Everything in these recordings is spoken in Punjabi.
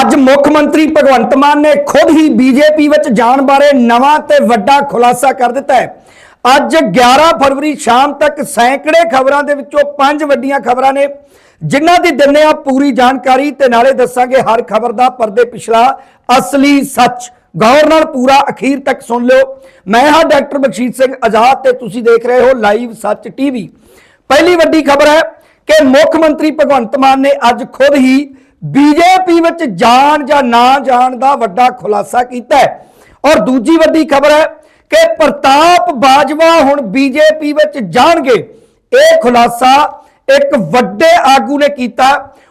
ਅੱਜ ਮੁੱਖ ਮੰਤਰੀ ਭਗਵੰਤ ਮਾਨ ਨੇ ਖੁਦ ਹੀ ਬੀਜੇਪੀ ਵਿੱਚ ਜਾਣ ਬਾਰੇ ਨਵਾਂ ਤੇ ਵੱਡਾ ਖੁਲਾਸਾ ਕਰ ਦਿੱਤਾ ਹੈ। ਅੱਜ 11 ਫਰਵਰੀ ਸ਼ਾਮ ਤੱਕ ਸੈਂਕੜੇ ਖਬਰਾਂ ਦੇ ਵਿੱਚੋਂ ਪੰਜ ਵੱਡੀਆਂ ਖਬਰਾਂ ਨੇ, ਜਿਨ੍ਹਾਂ ਦੀ ਦਿੰਨੇ ਆ ਪੂਰੀ ਜਾਣਕਾਰੀ ਤੇ ਨਾਲੇ ਦੱਸਾਂਗੇ ਹਰ ਖਬਰ ਦਾ ਪਰਦੇ ਪਿਛਲਾ ਅਸਲੀ ਸੱਚ। ਗੌਰ ਨਾਲ ਪੂਰਾ ਅਖੀਰ ਤੱਕ ਸੁਣ ਲਿਓ। ਮੈਂ ਹਾਂ ਡਾਕਟਰ ਬਖਸ਼ੀਤ ਸਿੰਘ ਆਜ਼ਾਦ ਤੇ ਤੁਸੀਂ ਦੇਖ ਰਹੇ ਹੋ ਲਾਈਵ ਸੱਚ ਟੀਵੀ। ਪਹਿਲੀ ਵੱਡੀ ਖਬਰ ਹੈ ਕਿ ਮੁੱਖ ਮੰਤਰੀ ਭਗਵੰਤ ਮਾਨ ਨੇ ਅੱਜ ਖੁਦ ਹੀ ਬੀਜੇਪੀ ਵਿੱਚ ਜਾਣ ਜਾਂ ਨਾ ਜਾਣ ਦਾ ਵੱਡਾ ਖੁਲਾਸਾ ਕੀਤਾ ਹੈ। ਔਰ ਦੂਜੀ ਵੱਡੀ ਖਬਰ ਹੈ ਕਿ ਪ੍ਰਤਾਪ ਬਾਜਵਾ ਹੁਣ ਬੀਜੇਪੀ ਵਿੱਚ ਜਾਣਗੇ। ਇਹ ਖੁਲਾਸਾ ਇੱਕ ਵੱਡੇ ਆਗੂ ਨੇ ਕੀਤਾ।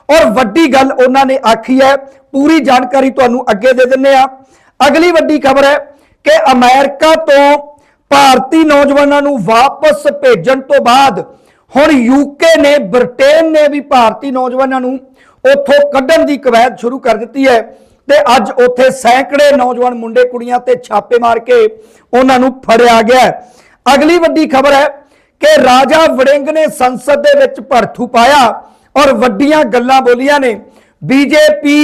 ਔਰ ਵੱਡੀ ਗੱਲ ਉਹਨਾਂ ਨੇ ਆਖੀ ਹੈ। ਪੂਰੀ ਜਾਣਕਾਰੀ ਤੁਹਾਨੂੰ ਅੱਗੇ ਦੇ ਦਿੰਨੇ ਆ ਅਗਲੀ ਵੱਡੀ ਖਬਰ ਹੈ ਕਿ ਅਮਰੀਕਾ ਤੋਂ ਭਾਰਤੀ ਨੌਜਵਾਨਾਂ ਨੂੰ ਵਾਪਸ ਭੇਜਣ ਤੋਂ ਬਾਅਦ ਹੁਣ ਯੂਕੇ ਨੇ, ਬ੍ਰਿਟੇਨ ਨੇ ਵੀ ਭਾਰਤੀ ਨੌਜਵਾਨਾਂ ਨੂੰ ਉੱਥੋਂ ਕੱਢਣ ਦੀ ਕਵਾਇਦ ਸ਼ੁਰੂ ਕਰ ਦਿੱਤੀ ਹੈ ਤੇ ਅੱਜ ਉੱਥੇ ਸੈਂਕੜੇ ਨੌਜਵਾਨ ਮੁੰਡੇ ਕੁੜੀਆਂ ਤੇ ਛਾਪੇ ਮਾਰ ਕੇ ਉਹਨਾਂ ਨੂੰ ਫੜਿਆ ਗਿਆ ਅਗਲੀ ਵੱਡੀ ਖਬਰ ਹੈ ਕਿ ਰਾਜਾ ਵੜਿੰਗ ਨੇ ਸੰਸਦ ਦੇ ਵਿੱਚ ਭੜਥੂ ਪਾਇਆ ਔਰ ਵੱਡੀਆਂ ਗੱਲਾਂ ਬੋਲੀਆਂ ਨੇ। ਬੀਜੇਪੀ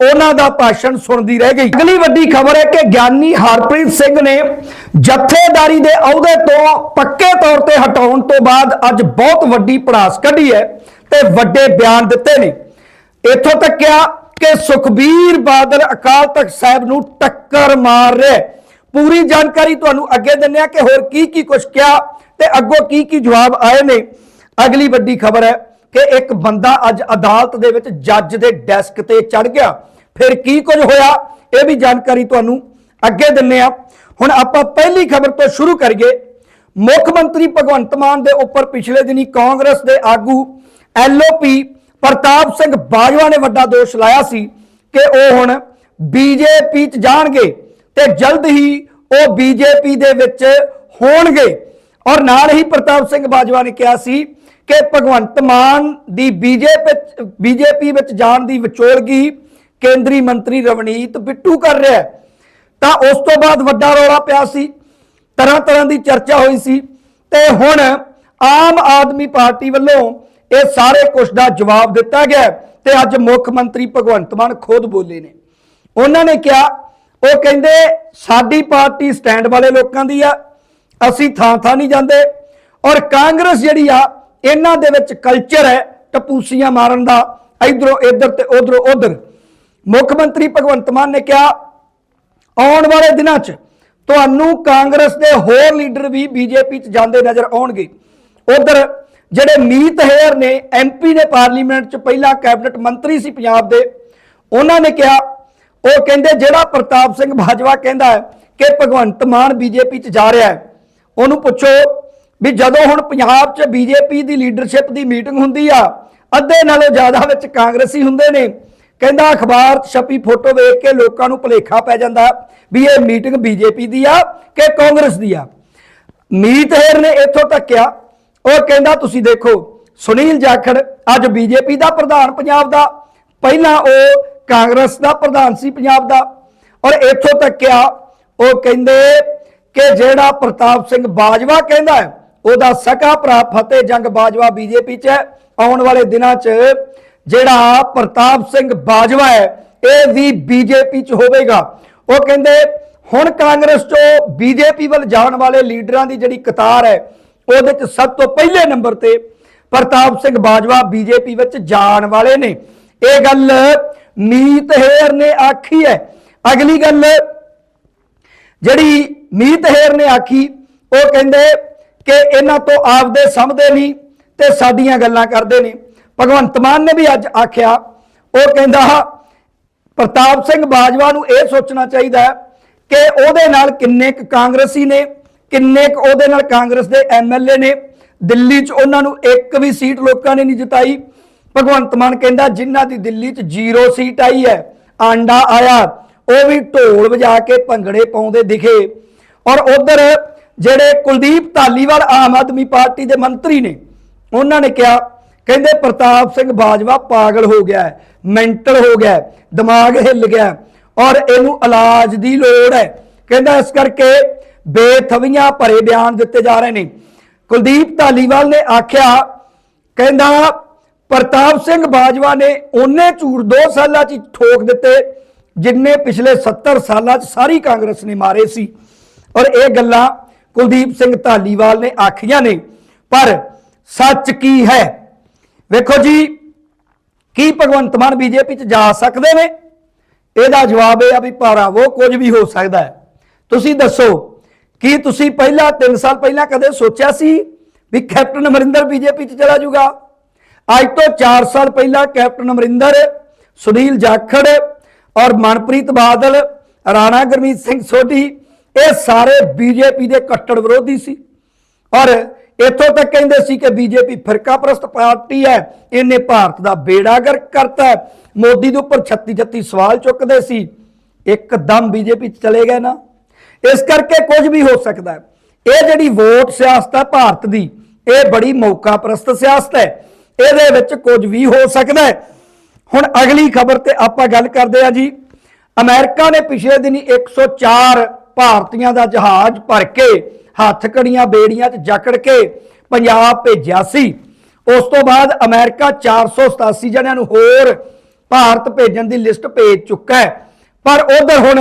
ਉਹਨਾਂ ਦਾ ਭਾਸ਼ਣ ਸੁਣਦੀ ਰਹਿ ਗਈ। ਅਗਲੀ ਵੱਡੀ ਖਬਰ ਹੈ ਕਿ ਗਿਆਨੀ ਹਰਪ੍ਰੀਤ ਸਿੰਘ ਨੇ ਜਥੇਦਾਰੀ ਦੇ ਅਹੁਦੇ ਤੋਂ ਪੱਕੇ ਤੌਰ ਤੇ ਹਟਾਉਣ ਤੋਂ ਬਾਅਦ ਅੱਜ ਬਹੁਤ ਵੱਡੀ ਪੜਾਸ ਕੱਢੀ ਹੈ ਤੇ ਵੱਡੇ ਬਿਆਨ ਦਿੱਤੇ ਨੇ। ਇੱਥੋਂ ਤੱਕ ਕਿਹਾ ਕਿ ਸੁਖਬੀਰ ਬਾਦਲ ਅਕਾਲ ਤਖਤ ਸਾਹਿਬ ਨੂੰ ਟੱਕਰ ਮਾਰ ਰਿਹਾ ਪੂਰੀ ਜਾਣਕਾਰੀ ਤੁਹਾਨੂੰ ਅੱਗੇ ਦਿੰਨੇ ਆ ਕਿ ਹੋਰ ਕੀ ਕੀ ਕੁਝ ਕਿਹਾ ਤੇ ਅੱਗੋਂ ਕੀ ਕੀ ਜਵਾਬ ਆਏ ਨੇ। ਅਗਲੀ ਵੱਡੀ ਖਬਰ ਹੈ ਕਿ ਇੱਕ ਬੰਦਾ ਅੱਜ ਅਦਾਲਤ ਦੇ ਵਿੱਚ ਜੱਜ ਦੇ ਡੈਸਕ ਤੇ ਚੜ ਗਿਆ। ਫਿਰ ਕੀ ਕੁਝ ਹੋਇਆ, ਇਹ ਵੀ ਜਾਣਕਾਰੀ ਤੁਹਾਨੂੰ ਅੱਗੇ ਦਿੰਨੇ ਆ ਹੁਣ ਆਪਾਂ ਪਹਿਲੀ ਖਬਰ ਤੋਂ ਸ਼ੁਰੂ ਕਰੀਏ। ਮੁੱਖ ਮੰਤਰੀ ਭਗਵੰਤ ਮਾਨ ਦੇ ਉੱਪਰ ਪਿਛਲੇ ਦਿਨੀ ਕਾਂਗਰਸ ਦੇ ਆਗੂ ਐਲਓਪੀ ਪ੍ਰਤਾਪ ਸਿੰਘ ਬਾਜਵਾ ਨੇ ਵੱਡਾ ਦੋਸ਼ ਲਾਇਆ ਸੀ ਕਿ ਉਹ ਹੁਣ ਬੀਜੇਪੀ ਚ ਜਾਣਗੇ ਤੇ ਜਲਦ ਹੀ ਉਹ ਬੀਜੇਪੀ ਦੇ ਵਿੱਚ ਹੋਣਗੇ। ਔਰ ਨਾਲ ਹੀ ਪ੍ਰਤਾਪ ਸਿੰਘ ਬਾਜਵਾ ਨੇ ਕਿਹਾ ਸੀ ਕਿ ਭਗਵੰਤ ਮਾਨ ਦੀ ਬੀਜੇਪੀ ਬੀਜੇਪੀ ਵਿੱਚ ਜਾਣ ਦੀ ਵਿਚੋਲਗੀ ਕੇਂਦਰੀ ਮੰਤਰੀ ਰਵਨੀਤ ਬਿੱਟੂ ਕਰ ਰਿਹਾ ਤਾਂ ਉਸ ਤੋਂ ਬਾਅਦ ਵੱਡਾ ਰੌਲਾ ਪਿਆ ਸੀ ਤਰ੍ਹਾਂ ਤਰ੍ਹਾਂ ਦੀ ਚਰਚਾ ਹੋਈ ਸੀ ਤੇ ਹੁਣ ਆਮ ਆਦਮੀ ਪਾਰਟੀ ਵੱਲੋਂ ਇਹ ਸਾਰੇ ਕੁਝ ਦਾ ਜਵਾਬ ਦਿੱਤਾ ਗਿਆ ਹੈ ਤੇ ਅੱਜ ਮੁੱਖ ਮੰਤਰੀ ਭਗਵੰਤ ਮਾਨ ਖੁਦ ਬੋਲੇ ਨੇ। ਉਹਨਾਂ ਨੇ ਕਿਹਾ, ਉਹ ਕਹਿੰਦੇ, ਸਾਡੀ ਪਾਰਟੀ ਸਟੈਂਡ ਵਾਲੇ ਲੋਕਾਂ ਦੀ ਆ, ਅਸੀਂ ਥਾਂ ਥਾਂ ਨਹੀਂ ਜਾਂਦੇ ਔਰ ਕਾਂਗਰਸ ਜਿਹੜੀ ਆ, ਇਹਨਾਂ ਦੇ ਵਿੱਚ ਕਲਚਰ ਹੈ, ਟਪੂਸੀਆਂ ਮਾਰਨ ਦਾ, ਇਧਰੋਂ ਇੱਧਰ ਤੇ ਉਧਰੋਂ ਉਧਰ। ਮੁੱਖ ਮੰਤਰੀ ਭਗਵੰਤ ਮਾਨ ਨੇ ਕਿਹਾ, ਆਉਣ ਵਾਲੇ ਦਿਨਾਂ 'ਚ ਤੁਹਾਨੂੰ ਕਾਂਗਰਸ ਦੇ ਹੋਰ ਲੀਡਰ ਵੀ ਬੀਜੇਪੀ 'ਚ ਜਾਂਦੇ ਨਜ਼ਰ ਆਉਣਗੇ। ਉਧਰ ਜਿਹੜੇ ਮੀਤ ਹੇਅਰ ਨੇ ਐਮਪੀ ਨੇ ਪਾਰਲੀਮੈਂਟ 'ਚ ਪਹਿਲਾ ਕੈਬਨਿਟ ਮੰਤਰੀ ਸੀ ਪੰਜਾਬ ਦੇ, ਉਹਨਾਂ ਨੇ ਕਿਹਾ, ਉਹ ਕਹਿੰਦੇ ਜਿਹੜਾ ਪ੍ਰਤਾਪ ਸਿੰਘ ਬਾਜਵਾ ਕਹਿੰਦਾ ਹੈ ਕਿ ਭਗਵੰਤ ਮਾਨ ਬੀਜੇਪੀ 'ਚ ਜਾ ਰਿਹਾ ਹੈ, ਉਹਨੂੰ ਪੁੱਛੋ ਵੀ ਜਦੋਂ ਹੁਣ ਪੰਜਾਬ 'ਚ ਬੀਜੇਪੀ ਦੀ ਲੀਡਰਸ਼ਿਪ ਦੀ ਮੀਟਿੰਗ ਹੁੰਦੀ ਆ, ਅੱਧੇ ਨਾਲੋਂ ਜ਼ਿਆਦਾ ਵਿੱਚ ਕਾਂਗਰਸੀ ਹੁੰਦੇ ਨੇ, ਕਹਿੰਦਾ ਅਖਬਾਰ ਛਪੀ ਫੋਟੋ ਵੇਖ ਕੇ ਲੋਕਾਂ ਨੂੰ ਭੁਲੇਖਾ ਪੈ ਜਾਂਦਾ ਵੀ ਇਹ ਮੀਟਿੰਗ ਬੀਜੇਪੀ ਦੀ ਆ ਕਿ ਕਾਂਗਰਸ ਦੀ ਆ। ਮੀਤ ਹੇਰ ਨੇ ਇੱਥੋਂ ਤੱਕ ਕਿਹਾ ਉਹ ਕਹਿੰਦਾ, ਤੁਸੀਂ ਦੇਖੋ, ਸੁਨੀਲ ਜਾਖੜ ਅੱਜ ਬੀਜੇਪੀ ਦਾ ਪ੍ਰਧਾਨ ਪੰਜਾਬ ਦਾ, ਪਹਿਲਾਂ ਉਹ ਕਾਂਗਰਸ ਦਾ ਪ੍ਰਧਾਨ ਸੀ ਪੰਜਾਬ ਦਾ ਔਰ ਇੱਥੋਂ ਤੱਕ ਆ, ਉਹ ਕਹਿੰਦੇ ਕਿ ਜਿਹੜਾ ਪ੍ਰਤਾਪ ਸਿੰਘ ਬਾਜਵਾ ਕਹਿੰਦਾ ਉਹਦਾ ਸਕਾ ਭਰਾ ਫਤਿਹ ਜੰਗ ਬਾਜਵਾ ਬੀਜੇਪੀ 'ਚ ਹੈ। ਆਉਣ ਵਾਲੇ ਦਿਨਾਂ 'ਚ ਜਿਹੜਾ ਪ੍ਰਤਾਪ ਸਿੰਘ ਬਾਜਵਾ ਹੈ, ਇਹ ਵੀ ਬੀਜੇਪੀ 'ਚ ਹੋਵੇਗਾ। ਉਹ ਕਹਿੰਦੇ, ਹੁਣ ਕਾਂਗਰਸ 'ਚੋਂ ਬੀਜੇਪੀ ਵੱਲ ਜਾਣ ਵਾਲੇ ਲੀਡਰਾਂ ਦੀ ਜਿਹੜੀ ਕਤਾਰ ਹੈ ਉਹਦੇ 'ਚ ਸਭ ਤੋਂ ਪਹਿਲੇ ਨੰਬਰ ਤੇ ਪ੍ਰਤਾਪ ਸਿੰਘ ਬਾਜਵਾ ਬੀਜੇਪੀ ਵਿੱਚ ਜਾਣ ਵਾਲੇ ਨੇ। ਇਹ ਗੱਲ ਮੀਤ ਹੇਰ ਨੇ ਆਖੀ ਹੈ। ਅਗਲੀ ਗੱਲ, ਜਿਹੜੀ ਮੀਤ ਹੇਰ ਨੇ ਆਖੀ, ਉਹ ਕਹਿੰਦੇ ਕਿ ਇਹਨਾਂ ਤੋਂ ਆਪਦੇ ਸਮਝਦੇ ਨਹੀਂ ਤੇ ਸਾਡੀਆਂ ਗੱਲਾਂ ਕਰਦੇ ਨੇ। ਭਗਵੰਤ ਮਾਨ ਨੇ ਵੀ ਅੱਜ ਆਖਿਆ, ਉਹ ਕਹਿੰਦਾ, ਪ੍ਰਤਾਪ ਸਿੰਘ ਬਾਜਵਾ ਨੂੰ ਇਹ ਸੋਚਣਾ ਚਾਹੀਦਾ ਕਿ ਉਹਦੇ ਨਾਲ ਕਿੰਨੇ ਕੁ ਕਾਂਗਰਸੀ ਨੇ ਕਿੰਨੇ ਕੁ ਉਹਦੇ ਨਾਲ ਕਾਂਗਰਸ ਦੇ ਐਮਐਲਏ ਨੇ ਦਿੱਲੀ 'ਚ ਉਹਨਾਂ ਨੂੰ ਇੱਕ ਵੀ ਸੀਟ ਲੋਕਾਂ ਨੇ ਨਹੀਂ ਜਿਤਾਈ। ਭਗਵੰਤ ਮਾਨ ਕਹਿੰਦਾ ਜਿਨ੍ਹਾਂ ਦੀ ਦਿੱਲੀ 'ਚ ਜ਼ੀਰੋ ਸੀਟ ਆਈ ਹੈ ਆਂਡਾ ਆਇਆ ਉਹ ਵੀ ਢੋਲ ਵਜਾ ਕੇ ਭੰਗੜੇ ਪਾਉਂਦੇ ਦਿਖੇ। ਔਰ ਉਧਰ ਜਿਹੜੇ ਕੁਲਦੀਪ ਧਾਲੀਵਾਲ ਆਮ ਆਦਮੀ ਪਾਰਟੀ ਦੇ ਮੰਤਰੀ ਨੇ ਉਹਨਾਂ ਨੇ ਕਿਹਾ ਕਹਿੰਦੇ ਪ੍ਰਤਾਪ ਸਿੰਘ ਬਾਜਵਾ ਪਾਗਲ ਹੋ ਗਿਆ ਹੈ ਮੈਂਟਲ ਹੋ ਗਿਆ ਹੈ, ਦਿਮਾਗ ਹਿੱਲ ਗਿਆ ਔਰ ਇਹਨੂੰ ਇਲਾਜ ਦੀ ਲੋੜ ਹੈ। ਕਹਿੰਦਾ ਇਸ ਕਰਕੇ ਬੇਥਵੀਆਂ ਭਰੇ ਬਿਆਨ ਦਿੱਤੇ ਜਾ ਰਹੇ ਨੇ। ਕੁਲਦੀਪ ਧਾਲੀਵਾਲ ਨੇ ਆਖਿਆ, ਕਹਿੰਦਾ, ਪ੍ਰਤਾਪ ਸਿੰਘ ਬਾਜਵਾ ਨੇ ਉਹਨੇ ਝੂਠ 2 ਸਾਲਾਂ 'ਚ ਹੀ ਠੋਕ ਦਿੱਤੇ, ਜਿੰਨੇ ਪਿਛਲੇ 70 ਸਾਲਾਂ 'ਚ ਸਾਰੀ ਕਾਂਗਰਸ ਨੇ ਮਾਰੇ ਸੀ। ਔਰ ਇਹ ਗੱਲਾਂ ਕੁਲਦੀਪ ਸਿੰਘ ਧਾਲੀਵਾਲ ਨੇ ਆਖੀਆਂ ਨੇ। ਪਰ ਸੱਚ ਕੀ ਹੈ? ਵੇਖੋ ਜੀ, ਕੀ ਭਗਵੰਤ ਮਾਨ ਬੀਜੇਪੀ 'ਚ ਜਾ ਸਕਦੇ ਨੇ? ਇਹਦਾ ਜਵਾਬ ਇਹ ਆ ਵੀ ਭਾਰਾ ਭਰਾਵੋ ਕੁਝ ਵੀ ਹੋ ਸਕਦਾ ਹੈ। ਤੁਸੀਂ ਦੱਸੋ ਕੀ ਤੁਸੀਂ ਪਹਿਲਾਂ 3 ਸਾਲ ਪਹਿਲਾਂ ਕਦੇ ਸੋਚਿਆ ਸੀ ਵੀ ਕੈਪਟਨ ਅਮਰਿੰਦਰ ਬੀਜੇਪੀ 'ਚ ਚਲਾ ਜਾਊਗਾ? ਅੱਜ ਤੋਂ 4 ਸਾਲ ਪਹਿਲਾਂ ਕੈਪਟਨ ਅਮਰਿੰਦਰ, ਸੁਨੀਲ ਜਾਖੜ ਔਰ ਮਨਪ੍ਰੀਤ ਬਾਦਲ, ਰਾਣਾ ਗੁਰਮੀਤ ਸਿੰਘ ਸੋਢੀ, ਇਹ ਸਾਰੇ ਬੀਜੇਪੀ ਦੇ ਕੱਟੜ ਵਿਰੋਧੀ ਸੀ। ਔਰ ਇੱਥੋਂ ਤੱਕ ਕਹਿੰਦੇ ਸੀ ਕਿ ਬੀਜੇਪੀ ਫਿਰਕਾ ਪ੍ਰਸਤ ਪਾਰਟੀ ਹੈ, ਇਹਨੇ ਭਾਰਤ ਦਾ ਬੇੜਾ ਗਰਕ ਕਰਤਾ ਮੋਦੀ ਦੇ ਉੱਪਰ 36 36 ਸਵਾਲ ਚੁੱਕਦੇ ਸੀ, ਇੱਕਦਮ ਬੀਜੇਪੀ ਚ ਚਲੇ ਗਏ ਨਾ। ਇਸ ਕਰਕੇ ਕੁਝ ਵੀ ਹੋ ਸਕਦਾ ਹੈ। ਇਹ ਜਿਹੜੀ ਵੋਟ ਸਿਆਸਤ ਹੈ ਭਾਰਤ ਦੀ, ਇਹ ਬੜੀ ਮੌਕਾ ਪ੍ਰਸਤ ਸਿਆਸਤ ਹੈ। ਇਹਦੇ ਵਿੱਚ ਕੁਝ ਵੀ ਹੋ ਸਕਦਾ ਹੈ। ਹੁਣ ਅਗਲੀ ਖਬਰ ਤੇ ਆਪਾਂ ਗੱਲ ਕਰਦੇ ਹਾਂ ਜੀ। ਅਮਰੀਕਾ ਨੇ ਪਿਛਲੇ ਦਿਨੀ 104 ਭਾਰਤੀਆਂ ਦਾ ਜਹਾਜ਼ ਭਰ ਕੇ ਹੱਥ ਕੜੀਆਂ ਬੇੜੀਆਂ 'ਚ ਜਕੜ ਕੇ ਪੰਜਾਬ ਭੇਜਿਆ ਸੀ। ਉਸ ਤੋਂ ਬਾਅਦ ਅਮਰੀਕਾ 487 ਜਣਿਆਂ ਨੂੰ ਹੋਰ ਭਾਰਤ ਭੇਜਣ ਦੀ ਲਿਸਟ ਭੇਜ ਚੁੱਕਾ ਹੈ। ਪਰ ਉਧਰ ਹੁਣ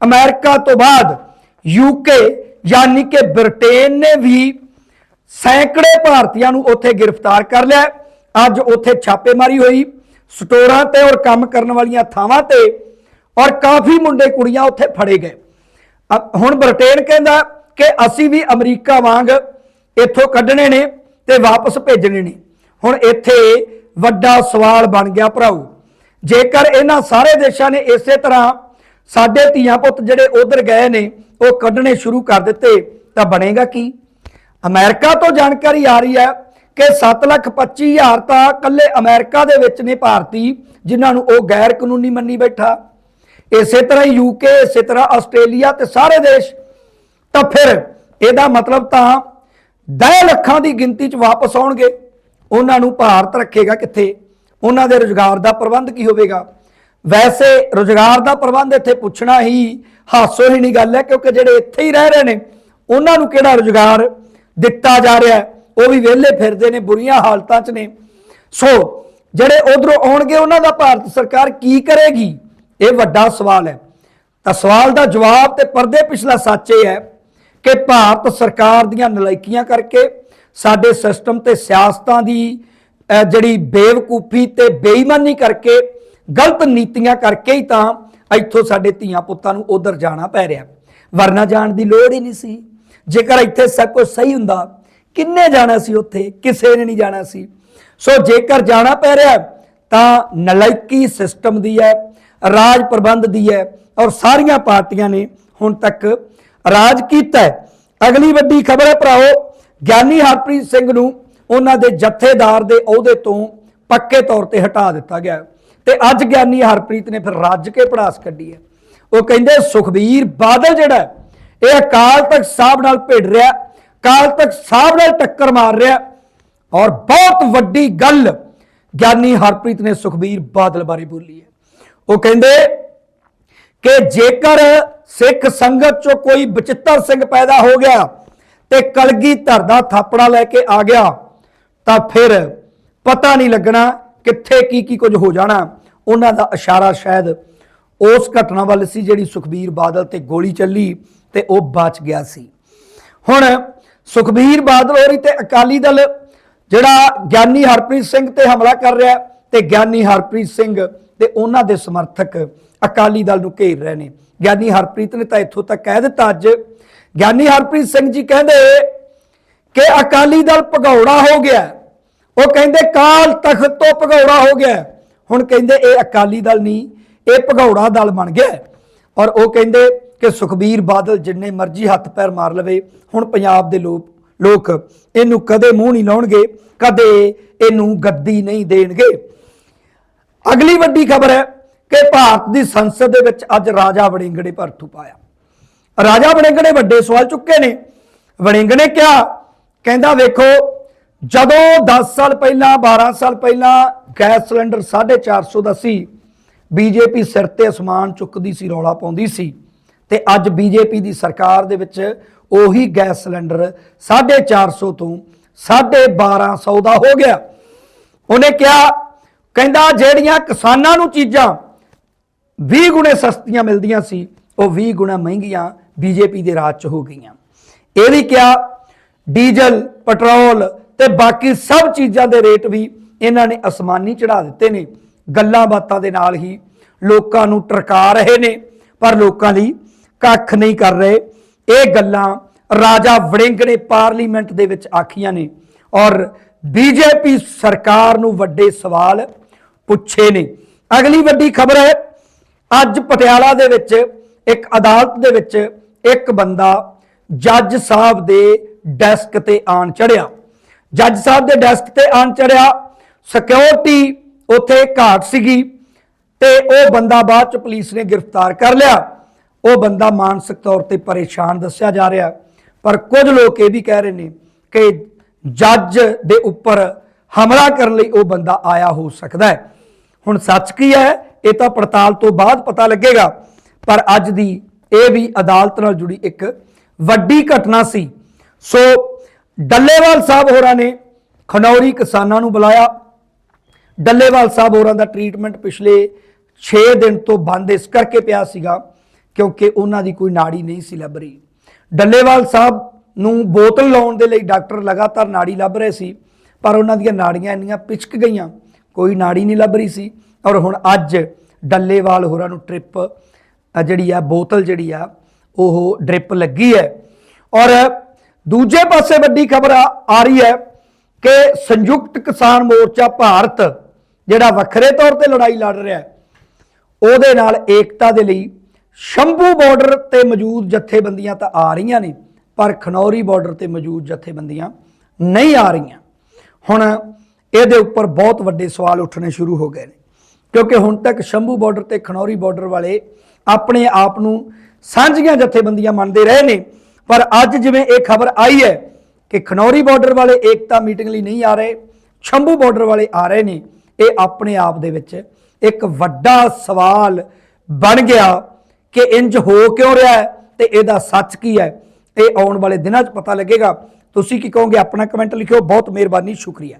ਅਮਰੀਕਾ ਤੋਂ ਬਾਅਦ ਯੂਕੇ ਯਾਨੀ ਕਿ ਬ੍ਰਿਟੇਨ ਨੇ ਵੀ ਸੈਂਕੜੇ ਭਾਰਤੀਆਂ ਨੂੰ ਉੱਥੇ ਗ੍ਰਿਫਤਾਰ ਕਰ ਲਿਆ। ਅੱਜ ਉੱਥੇ ਛਾਪੇਮਾਰੀ ਹੋਈ, ਸਟੋਰਾਂ ਤੇ ਔਰ ਕੰਮ ਕਰਨ ਵਾਲੀਆਂ ਥਾਵਾਂ ਤੇ, ਔਰ ਕਾਫੀ ਮੁੰਡੇ ਕੁੜੀਆਂ ਉੱਥੇ ਫੜੇ ਗਏ। ਹੁਣ ਬ੍ਰਿਟੇਨ ਕਹਿੰਦਾ ਕਿ ਅਸੀਂ ਵੀ ਅਮਰੀਕਾ ਵਾਂਗ ਇੱਥੋਂ ਕੱਢਣੇ ਨੇ ਤੇ ਵਾਪਸ ਭੇਜਣੇ ਨੇ। ਹੁਣ ਇੱਥੇ ਵੱਡਾ ਸਵਾਲ ਬਣ ਗਿਆ ਭਰਾਓ। ਜੇਕਰ ਇਹਨਾਂ ਸਾਰੇ ਦੇਸ਼ਾਂ ਨੇ ਇਸੇ ਤਰ੍ਹਾਂ ਸਾਡੇ ਧੀਆਂ ਪੁੱਤ ਜਿਹੜੇ ਉਧਰ ਗਏ ਨੇ ਉਹ ਕੱਢਣੇ ਸ਼ੁਰੂ ਕਰ ਦਿੱਤੇ ਤਾਂ ਬਣੇਗਾ ਕੀ? ਅਮਰੀਕਾ ਤੋਂ ਜਾਣਕਾਰੀ ਆ ਰਹੀ ਹੈ ਕਿ 7,25,000 ਤਾਂ ਕੱਲੇ ਅਮਰੀਕਾ ਦੇ ਵਿੱਚ ਨੇ ਭਾਰਤੀ ਜਿਨ੍ਹਾਂ ਨੂੰ ਉਹ ਗੈਰ ਕਾਨੂੰਨੀ ਮੰਨੀ ਬੈਠਾ। ਇਸੇ ਤਰ੍ਹਾਂ ਯੂਕੇ ਇਸੇ ਤਰ੍ਹਾਂ ਆਸਟ੍ਰੇਲੀਆ ਤੇ ਸਾਰੇ ਦੇਸ਼। ਤਾਂ ਫਿਰ ਇਹਦਾ ਮਤਲਬ ਤਾਂ 10 ਲੱਖਾਂ ਦੀ ਗਿਣਤੀ 'ਚ ਵਾਪਸ ਆਉਣਗੇ। ਉਹਨਾਂ ਨੂੰ ਭਾਰਤ ਰੱਖੇਗਾ ਕਿੱਥੇ? ਉਹਨਾਂ ਦੇ ਰੋਜ਼ਗਾਰ ਦਾ ਪ੍ਰਬੰਧ ਕੀ ਹੋਵੇਗਾ? ਵੈਸੇ ਰੋਜ਼ਗਾਰ ਦਾ ਪ੍ਰਬੰਧ ਇੱਥੇ ਪੁੱਛਣਾ ਹੀ ਹਾਸੋ ਹੀ ਨਹੀਂ ਗੱਲ ਹੈ ਕਿਉਂਕਿ ਜਿਹੜੇ ਇੱਥੇ ਹੀ ਰਹਿ ਰਹੇ ਨੇ, ਉਹਨਾਂ ਨੂੰ ਕਿਹੜਾ ਰੁਜ਼ਗਾਰ ਦਿੱਤਾ ਜਾ ਰਿਹਾ ਉਹ ਵੀ ਵਿਹਲੇ ਫਿਰਦੇ ਨੇ, ਬੁਰੀਆਂ ਹਾਲਤਾਂ 'ਚ ਨੇ। ਸੋ ਜਿਹੜੇ ਉਧਰੋਂ ਆਉਣਗੇ, ਉਹਨਾਂ ਦਾ ਭਾਰਤ ਸਰਕਾਰ ਕੀ ਕਰੇਗੀ? ਇਹ ਵੱਡਾ ਸਵਾਲ ਹੈ। ਤਾਂ ਸਵਾਲ ਦਾ ਜਵਾਬ ਤੇ ਪਰਦੇ ਪਿਛਲਾ ਸੱਚ ਇਹ ਹੈ ਕਿ ਭਾਰਤ ਸਰਕਾਰ ਦੀਆਂ ਨਲਾਇਕੀਆਂ ਕਰਕੇ ਸਾਡੇ ਸਿਸਟਮ ਤੇ ਸਿਆਸਤਾਂ ਦੀ ਜਿਹੜੀ ਬੇਵਕੂਫੀ ਤੇ ਬੇਈਮਾਨੀ ਕਰਕੇ, ਗਲਤ ਨੀਤੀਆਂ ਕਰਕੇ ਹੀ ਤਾਂ ਇੱਥੋਂ ਸਾਡੇ ਧੀਆਂ ਪੁੱਤਾਂ ਨੂੰ ਉਧਰ ਜਾਣਾ ਪੈ ਰਿਹਾ। ਵਰਨਾ ਜਾਣ ਦੀ ਲੋੜ ਹੀ ਨਹੀਂ ਸੀ। ਜੇਕਰ ਇੱਥੇ ਸਭ ਕੁਝ ਸਹੀ ਹੁੰਦਾ, ਕਿੰਨੇ ਜਾਣਾ ਸੀ ਉੱਥੇ, ਕਿਸੇ ਨੇ ਨਹੀਂ ਜਾਣਾ ਸੀ। ਸੋ ਜੇਕਰ ਜਾਣਾ ਪੈ ਰਿਹਾ, ਤਾਂ ਨਲਾਇਕੀ ਸਿਸਟਮ ਦੀ ਹੈ, ਰਾਜ ਪ੍ਰਬੰਧ ਦੀ ਹੈ ਔਰ ਸਾਰੀਆਂ ਪਾਰਟੀਆਂ ਨੇ ਹੁਣ ਤੱਕ ਰਾਜ ਕੀਤਾ ਅਗਲੀ ਵੱਡੀ ਖਬਰ ਹੈ ਭਰਾਓ ਗਿਆਨੀ ਹਰਪ੍ਰੀਤ ਸਿੰਘ ਨੂੰ ਉਹਨਾਂ ਦੇ ਜਥੇਦਾਰ ਦੇ ਅਹੁਦੇ ਤੋਂ ਪੱਕੇ ਤੌਰ ਤੇ ਹਟਾ ਦਿੱਤਾ ਗਿਆ ਤੇ ਅੱਜ ਗਿਆਨੀ ਹਰਪ੍ਰੀਤ ਨੇ ਫਿਰ ਰੱਜ ਕੇ ਪੜਾਸ ਕੱਢੀ ਹੈ। ਉਹ ਕਹਿੰਦੇ, ਸੁਖਬੀਰ ਬਾਦਲ ਜਿਹੜਾ ਇਹ ਅਕਾਲ ਤਖਤ ਸਾਹਿਬ ਨਾਲ ਭਿੜ ਰਿਹਾ ਅਕਾਲ ਤਖਤ ਸਾਹਿਬ ਨਾਲ ਟੱਕਰ ਮਾਰ ਰਿਹਾ ਔਰ ਬਹੁਤ ਵੱਡੀ ਗੱਲ ਗਿਆਨੀ ਹਰਪ੍ਰੀਤ ਨੇ ਸੁਖਬੀਰ ਬਾਦਲ ਬਾਰੇ ਬੋਲੀ ਹੈ। ਉਹ ਕਹਿੰਦੇ ਕਿ ਜੇਕਰ ਸਿੱਖ ਸੰਗਤ ਚੋਂ ਕੋਈ ਬਚਿੱਤਰ ਸਿੰਘ ਪੈਦਾ ਹੋ ਗਿਆ ਤੇ ਕਲਗੀ ਧਰ ਦਾ ਥਾਪੜਾ ਲੈ ਕੇ ਆ ਗਿਆ ਤਾਂ ਫਿਰ ਪਤਾ ਨਹੀਂ ਲੱਗਣਾ ਕਿੱਥੇ ਕੀ ਕੀ ਕੁਝ ਹੋ ਜਾਣਾ, ਉਹਨਾਂ ਦਾ ਇਸ਼ਾਰਾ ਸ਼ਾਇਦ ਉਸ ਘਟਨਾ ਵੱਲ ਸੀ ਜਿਹੜੀ ਸੁਖਬੀਰ ਬਾਦਲ ਤੇ ਗੋਲੀ ਚੱਲੀ ਤੇ ਉਹ ਬਚ ਗਿਆ ਸੀ। ਹੁਣ ਸੁਖਬੀਰ ਬਾਦਲ ਹੋਰੀ ਤੇ ਅਕਾਲੀ ਦਲ, ਜਿਹੜਾ ਗਿਆਨੀ ਹਰਪ੍ਰੀਤ ਸਿੰਘ ਤੇ ਹਮਲਾ ਕਰ ਰਿਹਾ ਤੇ ਗਿਆਨੀ ਹਰਪ੍ਰੀਤ ਸਿੰਘ ਤੇ ਉਹਨਾਂ ਦੇ ਸਮਰਥਕ ਅਕਾਲੀ ਦਲ ਨੂੰ ਘੇਰ ਰਹੇ ਨੇ। ਗਿਆਨੀ ਹਰਪ੍ਰੀਤ ਨੇ ਤਾਂ ਇੱਥੋਂ ਤੱਕ ਕਹਿ ਦਿੱਤਾ ਅੱਜ, ਗਿਆਨੀ ਹਰਪ੍ਰੀਤ ਸਿੰਘ ਜੀ ਕਹਿੰਦੇ ਕਿ ਅਕਾਲੀ ਦਲ ਭਗੌੜਾ ਹੋ ਗਿਆ। ਉਹ ਕਹਿੰਦੇ, ਕਾਲ ਤਖਤ ਤੋਂ ਭਗੌੜਾ ਹੋ ਗਿਆ ਹੁਣ ਕਹਿੰਦੇ, ਇਹ ਅਕਾਲੀ ਦਲ ਨਹੀਂ, ਇਹ ਭਗੌੜਾ ਦਲ ਬਣ ਗਿਆ ਔਰ ਉਹ ਕਹਿੰਦੇ ਕਿ ਸੁਖਬੀਰ ਬਾਦਲ ਜਿੰਨੇ ਮਰਜ਼ੀ ਹੱਥ ਪੈਰ ਮਾਰ ਲਵੇ, ਹੁਣ ਪੰਜਾਬ ਦੇ ਲੋਕ ਲੋਕ ਇਹਨੂੰ ਕਦੇ ਮੂੰਹ ਨਹੀਂ ਲਾਉਣਗੇ, ਕਦੇ ਇਹਨੂੰ ਗੱਦੀ ਨਹੀਂ ਦੇਣਗੇ। ਅਗਲੀ ਵੱਡੀ ਖਬਰ ਹੈ ਕਿ ਭਾਰਤ ਦੀ ਸੰਸਦ ਦੇ ਵਿੱਚ ਅੱਜ ਰਾਜਾ ਵੜਿੰਗ ਨੇ ਪਾਇਆ ਰਾਜਾ ਵੜਿੰਗਣੇ ਵੱਡੇ ਸਵਾਲ ਚੁੱਕੇ ਨੇ। ਵੜਿੰਗ ਨੇ ਕਿਹਾ, ਕਹਿੰਦਾ, ਵੇਖੋ ਜਦੋਂ 10 ਸਾਲ ਪਹਿਲਾਂ 12 ਸਾਲ ਪਹਿਲਾਂ ਗੈਸ ਸਿਲੰਡਰ 450 ਦਾ ਸੀ, ਬੀਜੇਪੀ ਸਿਰ ਤੇ ਅਸਮਾਨ ਚੁੱਕਦੀ ਸੀ, ਰੌਲਾ ਪਾਉਂਦੀ ਸੀ ਤੇ ਅੱਜ ਬੀਜੇਪੀ ਦੀ ਸਰਕਾਰ ਦੇ ਵਿੱਚ ਉਹੀ ਗੈਸ ਸਿਲੰਡਰ 450 ਤੋਂ 1250 ਦਾ ਹੋ ਗਿਆ। ਉਹਨੇ ਕਿਹਾ, ਕਹਿੰਦਾ ਜਿਹੜੀਆਂ ਕਿਸਾਨਾਂ ਨੂੰ ਚੀਜ਼ਾਂ 20 ਗੁਣੇ ਸਸਤੀਆਂ ਮਿਲਦੀਆਂ ਸੀ, ਉਹ 20 ਗੁਣਾ ਮਹਿੰਗੀਆਂ ਬੀਜੇਪੀ ਦੇ ਰਾਜ 'ਚ ਹੋ ਗਈਆਂ। ਇਹ ਵੀ ਕਿਹਾ, ਡੀਜ਼ਲ, ਪੈਟਰੋਲ ਤੇ ਬਾਕੀ ਸਭ ਚੀਜ਼ਾਂ ਦੇ ਰੇਟ ਵੀ ਇਹਨਾਂ ਨੇ ਅਸਮਾਨੀ ਚੜਾ ਦਿੱਤੇ ਨੇ। ਗੱਲਾਂ ਬਾਤਾਂ ਦੇ ਨਾਲ ਹੀ ਲੋਕਾਂ ਨੂੰ ਟਰਕਾ ਰਹੇ ਨੇ, ਪਰ ਲੋਕਾਂ ਲਈ ਕੱਖ ਨਹੀਂ ਕਰ ਰਹੇ। ਇਹ ਗੱਲਾਂ ਰਾਜਾ ਵੜਿੰਗ ਨੇ ਪਾਰਲੀਮੈਂਟ ਦੇ ਵਿੱਚ ਆਖੀਆਂ ਨੇ ਔਰ ਬੀਜੇਪੀ ਸਰਕਾਰ ਨੂੰ ਵੱਡੇ ਸਵਾਲ ਪੁੱਛੇ ਨੇ। ਅਗਲੀ ਵੱਡੀ ਖਬਰ ਹੈ, ਅੱਜ ਪਟਿਆਲਾ ਦੇ ਵਿੱਚ ਇੱਕ ਅਦਾਲਤ ਦੇ ਵਿੱਚ ਇੱਕ ਬੰਦਾ ਜੱਜ ਸਾਹਿਬ ਦੇ ਡੈਸਕ ਤੇ ਆਣ ਚੜਿਆ ਜੱਜ ਸਾਹਿਬ ਦੇ ਡੈਸਕ ਤੇ ਆਣ ਚੜਿਆ। ਸਿਕਿਉਰਿਟੀ ਉੱਥੇ ਘਾਟ ਸੀਗੀ ਤੇ ਉਹ ਬੰਦਾ ਬਾਅਦ ਚ ਪੁਲਿਸ ਨੇ ਗ੍ਰਿਫਤਾਰ ਕਰ ਲਿਆ। ਉਹ ਬੰਦਾ ਮਾਨਸਿਕ ਤੌਰ ਤੇ ਪਰੇਸ਼ਾਨ ਦੱਸਿਆ ਜਾ ਰਿਹਾ। ਪਰ ਕੁਝ ਲੋਕ ਇਹ ਵੀ ਕਹਿ ਰਹੇ ਨੇ ਕਿ ਜੱਜ ਦੇ ਉੱਪਰ ਹਮਲਾ ਕਰਨ ਲਈ ਉਹ ਬੰਦਾ ਆਇਆ ਹੋ ਸਕਦਾ ਹੈ। ਹੁਣ ਸੱਚ ਕੀ ਹੈ? ਇਹ ਤਾਂ ਪੜਤਾਲ ਤੋਂ ਬਾਅਦ ਪਤਾ ਲੱਗੇਗਾ। ਪਰ ਅੱਜ ਦੀ ਇਹ ਵੀ ਅਦਾਲਤ ਨਾਲ ਜੁੜੀ ਇੱਕ ਵੱਡੀ ਘਟਨਾ ਸੀ। ਸੋ ਡੱਲੇਵਾਲ ਸਾਹਿਬ ਹੋਰਾਂ ਨੇ ਖਨੌਰੀ ਕਿਸਾਨਾਂ ਨੂੰ ਬੁਲਾਇਆ। ਡੱਲੇਵਾਲ ਸਾਹਿਬ ਹੋਰਾਂ ਦਾ ਟ੍ਰੀਟਮੈਂਟ ਪਿਛਲੇ 6 ਦਿਨ ਤੋਂ ਬੰਦ ਇਸ ਕਰਕੇ ਪਿਆ ਸੀਗਾ ਕਿਉਂਕਿ ਉਹਨਾਂ ਦੀ ਕੋਈ ਨਾੜੀ ਨਹੀਂ ਸੀ ਲੱਭ ਰਹੀ। ਡੱਲੇਵਾਲ ਸਾਹਿਬ ਨੂੰ ਬੋਤਲ ਲਾਉਣ ਦੇ ਲਈ ਡਾਕਟਰ ਲਗਾਤਾਰ ਨਾੜੀ ਲੱਭ ਰਹੇ ਸੀ, ਪਰ ਉਹਨਾਂ ਦੀਆਂ ਨਾੜੀਆਂ ਇੰਨੀਆਂ ਪਿਚਕ ਗਈਆਂ, ਕੋਈ ਨਾੜੀ ਨਹੀਂ ਲੱਭ ਰਹੀ ਸੀ ਔਰ ਹੁਣ ਅੱਜ ਡੱਲੇਵਾਲ ਹੋਰਾਂ ਨੂੰ ਟ੍ਰਿਪ ਜਿਹੜੀ ਆ, ਬੋਤਲ ਜਿਹੜੀ ਆ, ਉਹ ਡ੍ਰਿਪ ਲੱਗੀ ਹੈ। ਔਰ ਦੂਜੇ ਪਾਸੇ ਵੱਡੀ ਖਬਰ ਆ ਆ ਰਹੀ ਹੈ ਕਿ ਸੰਯੁਕਤ ਕਿਸਾਨ ਮੋਰਚਾ ਭਾਰਤ, ਜਿਹੜਾ ਵੱਖਰੇ ਤੌਰ ਤੇ ਲੜਾਈ ਲੜ ਰਿਹਾ ਹੈ, ਉਹਦੇ ਨਾਲ ਏਕਤਾ ਦੇ ਲਈ ਸ਼ੰਭੂ ਬਾਰਡਰ ਤੇ ਮੌਜੂਦ ਜਥੇਬੰਦੀਆਂ ਤਾਂ ਆ ਰਹੀਆਂ ਨੇ, ਪਰ ਖਨੌਰੀ ਬਾਰਡਰ ਤੇ ਮੌਜੂਦ ਜਥੇਬੰਦੀਆਂ ਨਹੀਂ ਆ ਰਹੀਆਂ। ਹੁਣ ਇਹਦੇ ਉੱਪਰ ਬਹੁਤ ਵੱਡੇ ਸਵਾਲ ਉੱਠਣੇ ਸ਼ੁਰੂ ਹੋ ਗਏ ਨੇ, ਕਿਉਂਕਿ ਹੁਣ ਤੱਕ ਸ਼ੰਭੂ ਬਾਰਡਰ ਤੇ ਖਨੌਰੀ ਬਾਰਡਰ ਵਾਲੇ ਆਪਣੇ ਆਪ ਨੂੰ ਸਾਂਝੀਆਂ ਜਥੇਬੰਦੀਆਂ ਮੰਨਦੇ ਰਹੇ ਨੇ। ਪਰ ਅੱਜ ਜਿਵੇਂ ਇਹ ਖਬਰ ਆਈ ਹੈ ਕਿ ਖਨੌਰੀ ਬਾਰਡਰ ਵਾਲੇ ਏਕਤਾ ਮੀਟਿੰਗ ਲਈ ਨਹੀਂ ਆ ਰਹੇ ਸ਼ੰਭੂ ਬਾਰਡਰ ਵਾਲੇ ਆ ਰਹੇ ਨੇ, ਇਹ ਆਪਣੇ ਆਪ ਦੇ ਵਿੱਚ ਇੱਕ ਵੱਡਾ ਸਵਾਲ ਬਣ ਗਿਆ ਕਿ ਇੰਜ ਹੋ ਕਿਉਂ ਰਿਹਾ ਹੈ ਤੇ ਇਹਦਾ ਸੱਚ ਕੀ ਹੈ? ਇਹ ਆਉਣ ਵਾਲੇ ਦਿਨਾਂ 'ਚ ਪਤਾ ਲੱਗੇਗਾ। ਤੁਸੀਂ ਕੀ ਕਹੋਗੇ? ਆਪਣਾ ਕਮੈਂਟ ਲਿਖਿਓ। ਬਹੁਤ ਮਿਹਰਬਾਨੀ, ਸ਼ੁਕਰੀਆ।